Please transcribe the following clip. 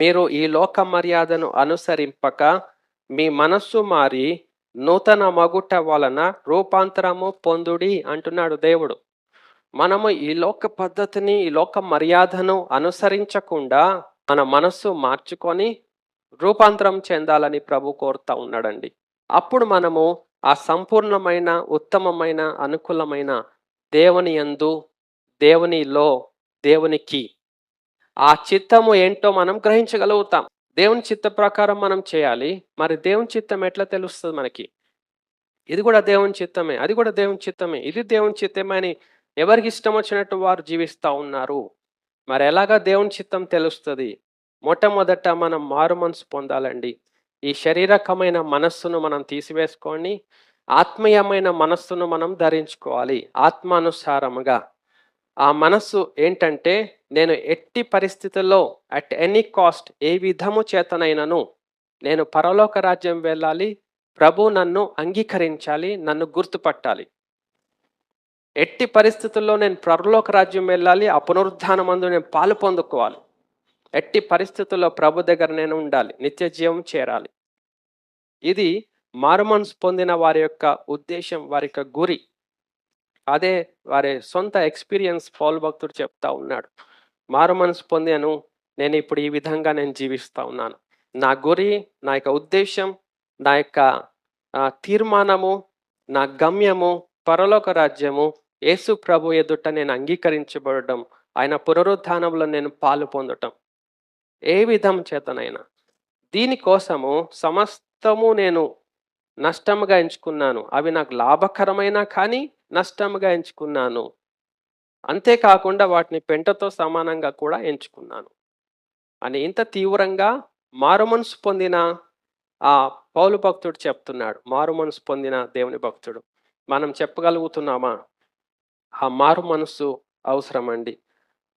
మీరు ఈ లోక మర్యాదను అనుసరింపక మీ మనస్సు మారి నూతన మగుట వలన రూపాంతరము పొందుడి అంటున్నాడు దేవుడు. మనము ఈ లోక పద్ధతిని ఈ లోక మర్యాదను అనుసరించకుండా మన మనస్సు మార్చుకొని రూపాంతరం చెందాలని ప్రభు కోరుతా ఉన్నాడండి. అప్పుడు మనము ఆ సంపూర్ణమైన ఉత్తమమైన అనుకూలమైన దేవుని యందు దేవునిలో దేవునికి ఆ చిత్తము ఏంటో మనం గ్రహించగలుగుతాం. దేవుని చిత్త ప్రకారం మనం చేయాలి. మరి దేవుని చిత్తం ఎట్లా తెలుస్తుంది మనకి? ఇది కూడా దేవుని చిత్తమే అది కూడా దేవుని చిత్తమే ఇది దేవుని చిత్తమే అని ఎవరికి ఇష్టం వచ్చినట్టు వారు జీవిస్తూ ఉన్నారు. మరి ఎలాగా దేవుని చిత్తం తెలుస్తుంది? మొట్టమొదట మనం మారు మనసు పొందాలండి. ఈ శరీరకమైన మనస్సును మనం తీసివేసుకొని ఆత్మీయమైన మనస్సును మనం ధరించుకోవాలి. ఆత్మానుసారముగా. ఆ మనస్సు ఏంటంటే నేను ఎట్టి పరిస్థితుల్లో అట్ ఎనీ కాస్ట్ ఏ విధము చేతనైనను నేను పరలోక రాజ్యం వెళ్ళాలి ప్రభు నన్ను అంగీకరించాలి నన్ను గుర్తుపట్టాలి. ఎట్టి పరిస్థితుల్లో నేను పరలోక రాజ్యం వెళ్ళాలి ఆ పునరుద్ధానమందు నేను పాలు పొందుకోవాలి. ఎట్టి పరిస్థితుల్లో ప్రభు దగ్గర నేను ఉండాలి నిత్య జీవం చేరాలి. ఇది మారుమనసు పొందిన వారి యొక్క ఉద్దేశం వారి యొక్క గురి. అదే వారి సొంత ఎక్స్పీరియన్స్ పౌల్ భక్తుడు చెప్తా ఉన్నాడు. మారు మనసు పొందాను నేను ఇప్పుడు ఈ విధంగా నేను జీవిస్తూ ఉన్నాను. నా గురి నా యొక్క ఉద్దేశం నా యొక్క తీర్మానము నా గమ్యము పరలోక రాజ్యము యేసు ప్రభు ఎదుట నేను అంగీకరించబడటం ఆయన పునరుద్ధానంలో నేను పాలు పొందటం. ఏ విధం చేతనైనా. దీనికోసము సమస్తము నేను నష్టముగా ఎంచుకున్నాను. అవి నాకు లాభకరమైన కానీ నష్టముగా ఎంచుకున్నాను. అంతేకాకుండా వాటిని పెంటతో సమానంగా కూడా ఎంచుకున్నాను. అని ఇంత తీవ్రంగా మారుమనసు పొందిన ఆ పౌలు భక్తుడు చెప్తున్నాడు. మారుమనసు పొందిన దేవుని భక్తుడు. మనం చెప్పగలుగుతున్నామా? ఆ మారు మనసు అవసరం అండి